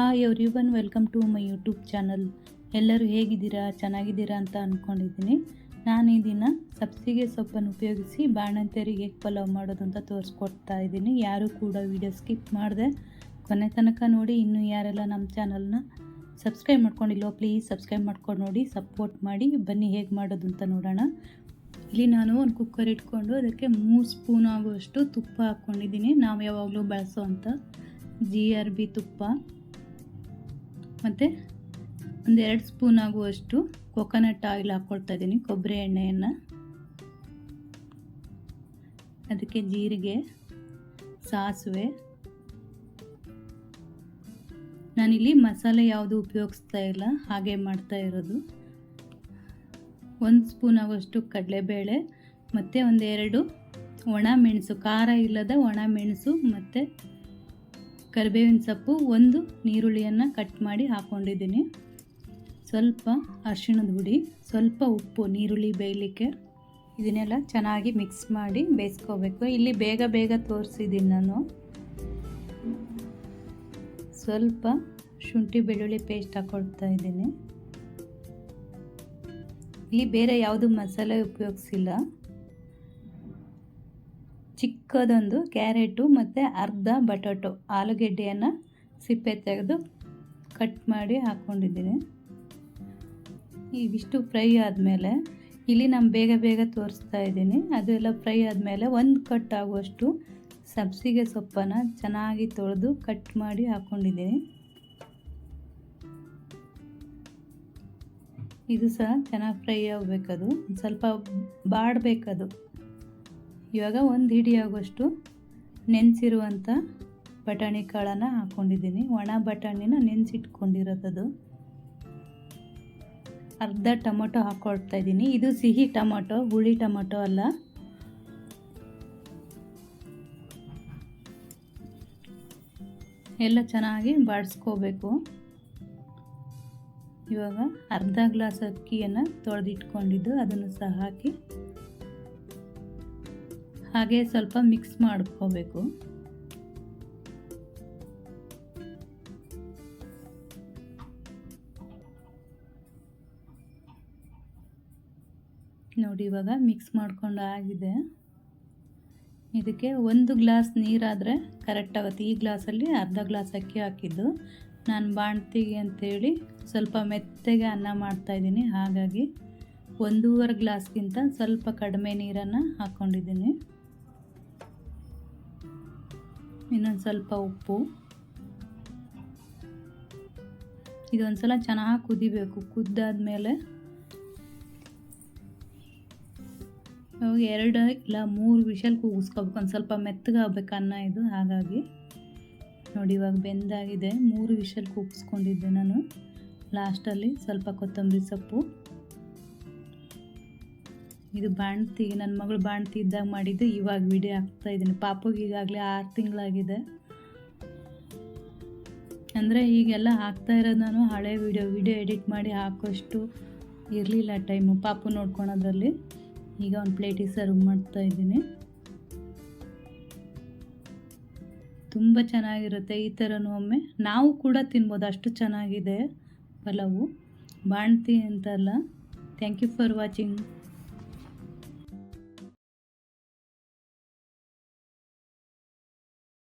Hi everyone welcome to my YouTube channel ಎಲ್ಲರೂ ಹೇಗಿದ್ದೀರಾ? ಚೆನ್ನಾಗಿದ್ದೀರಾ ಅಂತ ಅಂದ್ಕೊಂಡಿದ್ದೀನಿ ನಾನು ಈ ದಿನ ಸಬ್ಸಿಗೆ ಸೊಪ್ಪನ್ನು ಉಪಯೋಗಿಸಿ ಬಾಣಂತಿಯರಿಗೆ ಹೇಗೆ ಪಲಾವ್ ಮಾಡೋದು ಅಂತ ತೋರಿಸ್ಕೊಡ್ತಾ ಇದ್ದೀನಿ. ಯಾರೂ ಕೂಡ ವಿಡಿಯೋ ಸ್ಕಿಪ್ ಮಾಡಿದೆ. ಕೊನೆ ತನಕ ನೋಡಿ, ಇನ್ನೂ ಯಾರೆಲ್ಲ ನಮ್ಮ ಚಾನಲ್ನ ಸಬ್ಸ್ಕ್ರೈಬ್ ಮಾಡ್ಕೊಂಡಿಲ್ವೋ ಪ್ಲೀಸ್ ಸಬ್ಸ್ಕ್ರೈಬ್ ಮಾಡ್ಕೊಂಡು ನೋಡಿ ಸಪೋರ್ಟ್ ಮಾಡಿ, ಬನ್ನಿ ಹೇಗೆ ಮಾಡೋದು ಅಂತ ನೋಡೋಣ. ಇಲ್ಲಿ ನಾನು ಒಂದು ಕುಕ್ಕರ್ ಇಟ್ಕೊಂಡು ಅದಕ್ಕೆ ಮೂರು ಸ್ಪೂನ್ ಆಗುವಷ್ಟು ತುಪ್ಪ ಹಾಕ್ಕೊಂಡಿದ್ದೀನಿ. ನಾವು ಯಾವಾಗಲೂ ಬಳಸೋ ಅಂತ ಜಿ ಆರ್ ಬಿ ತುಪ್ಪ. ಮತ್ತು ಒಂದೆರಡು ಸ್ಪೂನ್ ಆಗುವಷ್ಟು ಕೊಕೊನಟ್ ಆಯಿಲ್ ಹಾಕ್ಕೊಳ್ತಾ ಇದ್ದೀನಿ, ಕೊಬ್ಬರಿ ಎಣ್ಣೆಯನ್ನು. ಅದಕ್ಕೆ ಜೀರಿಗೆ, ಸಾಸಿವೆ. ನಾನಿಲ್ಲಿ ಮಸಾಲೆ ಯಾವುದು ಉಪಯೋಗಿಸ್ತಾ ಇಲ್ಲ, ಹಾಗೆ ಮಾಡ್ತಾ ಇರೋದು. ಒಂದು ಸ್ಪೂನ್ ಆಗುವಷ್ಟು ಕಡಲೆಬೇಳೆ, ಮತ್ತು ಒಂದೆರಡು ಒಣ ಮೆಣಸು, ಖಾರ ಇಲ್ಲದ ಒಣ ಮೆಣಸು ಮತ್ತು ಕರಿಬೇವಿನ ಸೊಪ್ಪು ಒಂದು ನೀರುಳ್ಳಿಯನ್ನು ಕಟ್ ಮಾಡಿ ಹಾಕ್ಕೊಂಡಿದ್ದೀನಿ ಸ್ವಲ್ಪ ಅರಿಶಿಣದ ಹುಡಿ, ಸ್ವಲ್ಪ ಉಪ್ಪು ನೀರುಳ್ಳಿ ಬೇಯಲಿಕ್ಕೆ ಇದನ್ನೆಲ್ಲ ಚೆನ್ನಾಗಿ ಮಿಕ್ಸ್ ಮಾಡಿ ಬೇಯಿಸ್ಕೋಬೇಕು. ಇಲ್ಲಿ ಬೇಗ ಬೇಗ ತೋರಿಸಿದ್ದೀನಿ ನಾನು. ಸ್ವಲ್ಪ ಶುಂಠಿ ಬೆಳ್ಳುಳ್ಳಿ ಪೇಸ್ಟ್ ಹಾಕ್ಕೊಳ್ತಾ ಇದ್ದೀನಿ. ಇಲ್ಲಿ ಬೇರೆ ಯಾವುದು ಮಸಾಲೆ ಉಪಯೋಗಿಸಿಲ್ಲ. ಚಿಕ್ಕದೊಂದು ಕ್ಯಾರೆಟು ಮತ್ತು ಅರ್ಧ ಬಟಾಟೊ ಆಲೂಗೆಡ್ಡೆಯನ್ನು ಸಿಪ್ಪೆ ತೆಗೆದು ಕಟ್ ಮಾಡಿ ಹಾಕ್ಕೊಂಡಿದ್ದೀನಿ ಇವಿಷ್ಟು ಫ್ರೈ ಆದಮೇಲೆ ಇಲ್ಲಿ ನಾನು ಬೇಗ ಬೇಗ ತೋರಿಸ್ತಾ ಇದ್ದೀನಿ. ಅದೆಲ್ಲ ಫ್ರೈ ಆದಮೇಲೆ ಒಂದು ಕಟ್ ಆಗುವಷ್ಟು ಸಬ್ಸಿಗೆ ಸೊಪ್ಪನ್ನು ಚೆನ್ನಾಗಿ ತೊಳೆದು ಕಟ್ ಮಾಡಿ ಹಾಕ್ಕೊಂಡಿದ್ದೀನಿ ಇದು ಸಹ ಚೆನ್ನಾಗಿ ಫ್ರೈ ಆಗಬೇಕದು. ಸ್ವಲ್ಪ ಬಾಡಬೇಕದು. ಇವಾಗ ಒಂದು ಹಿಡಿ ಆಗುವಷ್ಟು ನೆನೆಸಿರುವಂಥ ಬಟಾಣಿ ಕಾಳನ್ನು ಹಾಕ್ಕೊಂಡಿದ್ದೀನಿ ಒಣ ಬಟಾಣಿನ ನೆನೆಸಿಟ್ಕೊಂಡಿರೋದದು. ಅರ್ಧ ಟೊಮೊಟೊ ಹಾಕ್ಕೊಳ್ತಾ ಇದ್ದೀನಿ. ಇದು ಸಿಹಿ ಟೊಮೊಟೊ, ಹುಳಿ ಟೊಮೊಟೊ ಅಲ್ಲ. ಎಲ್ಲ ಚೆನ್ನಾಗಿ ಬಾಡಿಸ್ಕೋಬೇಕು. ಇವಾಗ ಅರ್ಧ ಗ್ಲಾಸ್ ಅಕ್ಕಿಯನ್ನು ತೊಳೆದಿಟ್ಕೊಂಡಿದ್ದು. ಅದನ್ನು ಸಹ ಹಾಕಿ ಹಾಗೆ ಸ್ವಲ್ಪ ಮಿಕ್ಸ್ ಮಾಡ್ಕೋಬೇಕು. ನೋಡಿ ಇವಾಗ ಮಿಕ್ಸ್ ಮಾಡ್ಕೊಂಡು ಆಗಿದೆ. ಇದಕ್ಕೆ ಒಂದು ಗ್ಲಾಸ್ ನೀರಾದರೆ ಕರೆಕ್ಟ್ ಆಗುತ್ತೆ. ಈ ಗ್ಲಾಸಲ್ಲಿ ಅರ್ಧ ಗ್ಲಾಸ್ ಅಕ್ಕಿ ಹಾಕಿದ್ದು. ನಾನು ಬಾಣ್ತಿಗೆ ಅಂತೇಳಿ ಸ್ವಲ್ಪ ಮೆತ್ತಗೆ ಅನ್ನ ಮಾಡ್ತಾಯಿದ್ದೀನಿ ಹಾಗಾಗಿ ಒಂದೂವರೆ ಗ್ಲಾಸ್ಗಿಂತ ಸ್ವಲ್ಪ ಕಡಿಮೆ ನೀರನ್ನು ಹಾಕ್ಕೊಂಡಿದ್ದೀನಿ ಇನ್ನೊಂದು ಸ್ವಲ್ಪ ಉಪ್ಪು. ಇದೊಂದು ಸಲ ಚೆನ್ನಾಗಿ ಕುದಿಬೇಕು. ಕುದ್ದಾದ್ಮೇಲೆ ಎರಡು ಇಲ್ಲ ಮೂರು ವಿಷಲ್ ಕೂಗಿಸ್ಕೋಬೇಕು. ಒಂದು ಸ್ವಲ್ಪ ಮೆತ್ತಗಾಗಬೇಕು ಅನ್ನ ಇದು, ಹಾಗಾಗಿ. ನೋಡಿ, ಇವಾಗ ಬೆಂದಾಗಿದೆ. ಮೂರು ವಿಷಲ್ ಕೂಗಿಸ್ಕೊಂಡಿದ್ದೆ ನಾನು. ಲಾಸ್ಟಲ್ಲಿ ಸ್ವಲ್ಪ ಕೊತ್ತಂಬರಿ ಸೊಪ್ಪು. ಇದು ಬಾಣ್ತಿ ನನ್ನ ಮಗಳು ಬಾಣ್ತಿ ಇದ್ದಾಗ ಮಾಡಿದ್ದು, ಇವಾಗ ವಿಡಿಯೋ ಹಾಕ್ತಾ ಇದ್ದೀನಿ. ಪಾಪುಗೆ ಈಗಾಗಲೇ ಆರು ತಿಂಗಳಾಗಿದೆ. ಅಂದರೆ ಈಗೆಲ್ಲ ಹಾಕ್ತಾ ಇರೋದು ನಾನು, ಹಳೆ ವಿಡಿಯೋ ವಿಡಿಯೋ ಎಡಿಟ್ ಮಾಡಿ ಹಾಕೋಷ್ಟು ಇರಲಿಲ್ಲ ಟೈಮು, ಪಾಪು ನೋಡ್ಕೊಳೋದ್ರಲ್ಲಿ. ಈಗ ಒಂದು ಪ್ಲೇಟಿಗೆ ಸರ್ವ್ ಮಾಡ್ತಾ ಇದ್ದೀನಿ. ತುಂಬ ಚೆನ್ನಾಗಿರುತ್ತೆ ಈ ಥರನೂ ಒಮ್ಮೆ. ನಾವು ಕೂಡ ತಿನ್ಬೋದು, ಅಷ್ಟು ಚೆನ್ನಾಗಿದೆ ಪಲಾವು. ಬಾಣ್ತಿ ಅಂತಲ್ಲ. Thank you for watching